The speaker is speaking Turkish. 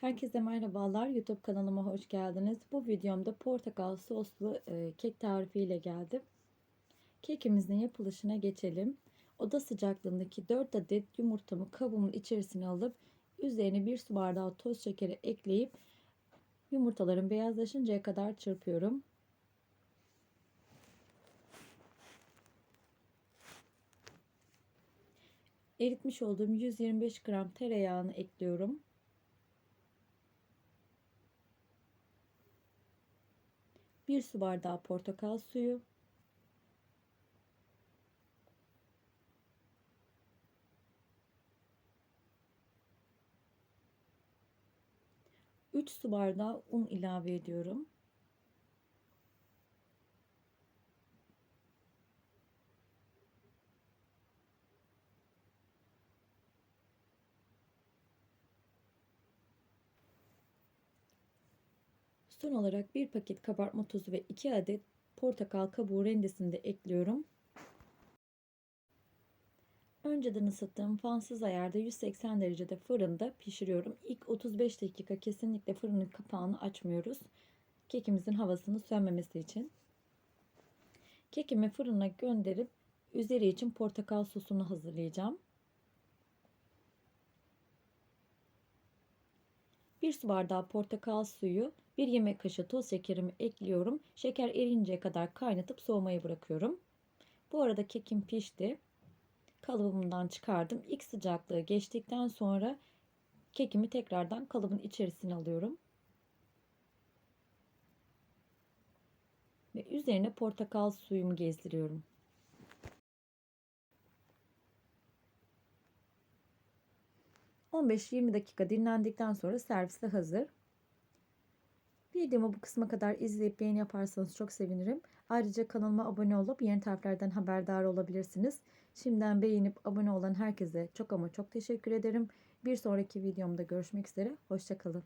Herkese merhabalar. YouTube kanalıma hoş geldiniz. Bu videomda portakal soslu e, kek tarifi ile geldim. Kekimizin yapılışına geçelim. Oda sıcaklığındaki 4 adet yumurtamı kabımın içerisine alıp üzerine 1 su bardağı toz şekeri ekleyip yumurtaların beyazlaşıncaya kadar çırpıyorum. Eritmiş olduğum 125 gram tereyağını ekliyorum. Bir su bardağı portakal suyu. Üç su bardağı un ilave ediyorum. Son olarak bir paket kabartma tozu ve 2 adet portakal kabuğu rendesini de ekliyorum. Önceden ısıttığım fansız ayarda 180 derecede fırında pişiriyorum. İlk 35 dakika kesinlikle fırının kapağını açmıyoruz. Kekimizin havasını sönmemesi için. Kekimi fırına gönderip üzeri için portakal sosunu hazırlayacağım. 1 su bardağı portakal suyu, 1 yemek kaşığı toz şekerimi ekliyorum. Şeker erinceye kadar kaynatıp soğumaya bırakıyorum. Bu arada kekim pişti. Kalıbımdan çıkardım. İlk sıcaklığı geçtikten sonra kekimi tekrardan kalıbın içerisine alıyorum. Ve üzerine portakal suyumu gezdiriyorum. ...15-20 dakika dinlendikten sonra servise hazır. Videomu bu kısma kadar izleyip beğeni yaparsanız çok sevinirim. Ayrıca kanalıma abone olup yeni tariflerden haberdar olabilirsiniz. Şimdiden beğenip abone olan herkese çok ama çok teşekkür ederim. Bir sonraki videomda görüşmek üzere. Hoşçakalın.